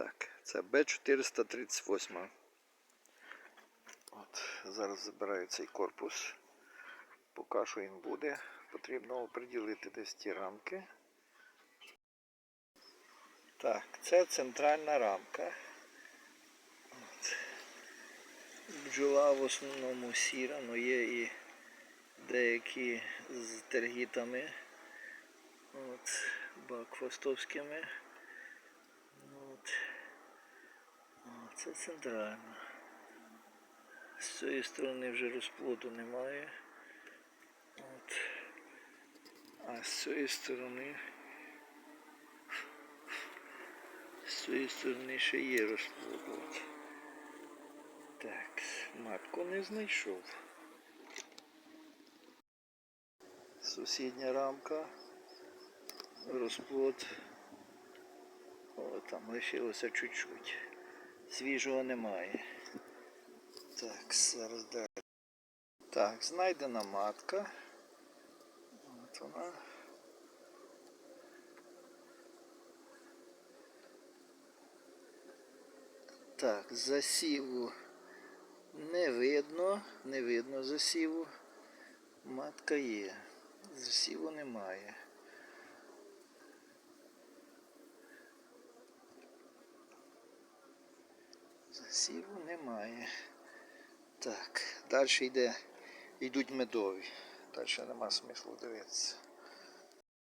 Так, це Б438. От, зараз забираю цей корпус. Поки що він буде. Потрібно оприділити десь ті рамки. Так, це центральна рамка. От. Бджола в основному сіра, але є і деякі з тергітами. От, бакфастовськими. От. О, це центральна. З цієї сторони вже розплоду немає. От. А з цієї сторони. З цієї сторони ще є розплод. От. Так, матку не знайшов. Сусідня рамка. Розплод. О, там лишилося чуть-чуть. Свіжого немає. Так, зараз далі. Так, знайдена матка. От вона. Так, засіву не видно, не видно засіву. Матка є. Засіву немає. Засіву немає. Так, далі йде, йдуть медові. Далі нема смислу дивитися.